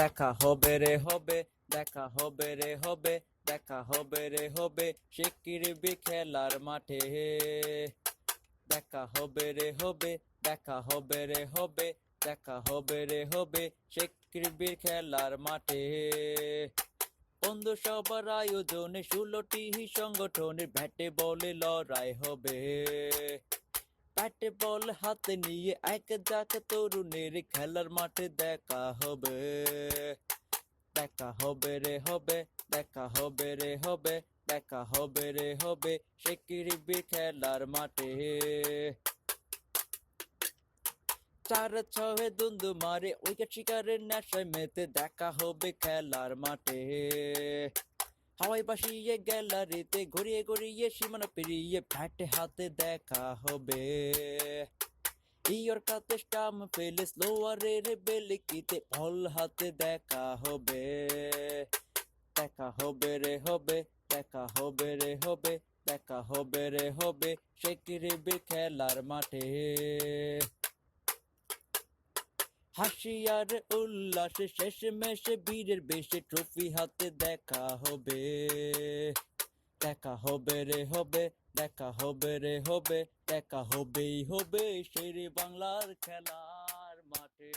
দেখা হবে রে হবে, দেখা হবে রে হবে, দেখা হবে রে হবে শিকিরবি খেলার মাঠে। দেখা হবে রে হবে, দেখা হবে রে হবে, দেখা হবে রে হবে শিকিরবি খেলার মাঠে। বন্ধু সবার আয়োজনে ষোলোটি সংগঠনের ব্যাটে বলে লড়াই হবে। ব্যাটে বল হাতে নিয়ে এক যাক তরুণের খেলার মাঠে দেখা হবে। দেখা হবে রে হবে, দেখা হবে রে হবে, দেখা হবে রে হবে সে শিকিরবি খেলার মাঠে। চার ছয়ে দুন্দু মারে উইকেট শিকারের নেশায় মেতে দেখা হবে খেলার মাঠে। হাওয়াই বাসিয়ে গ্যালারিতে ঘুরিয়ে ঘুরিয়ে সীমানা পেরিয়ে ফ্যাটে হাতে দেখা হবে। ইয়র কাতে স্টাম পেলে স্লোয়ারের বেলিকিতে বল হাতে দেখা হবে। দেখা হবে রে হবে, দেখা হবে রে হবে, দেখা হবে রে হবে সে খেলার মাঠে। হাসি আর উল্লাসে শেষ মেশে বীরের বেশে ট্রফি হাতে দেখা হবে। দেখা হবে রে হবে, দেখা হবে রে হবে, দেখা হবেই হবে শেরে বাংলার খেলার মাঠে।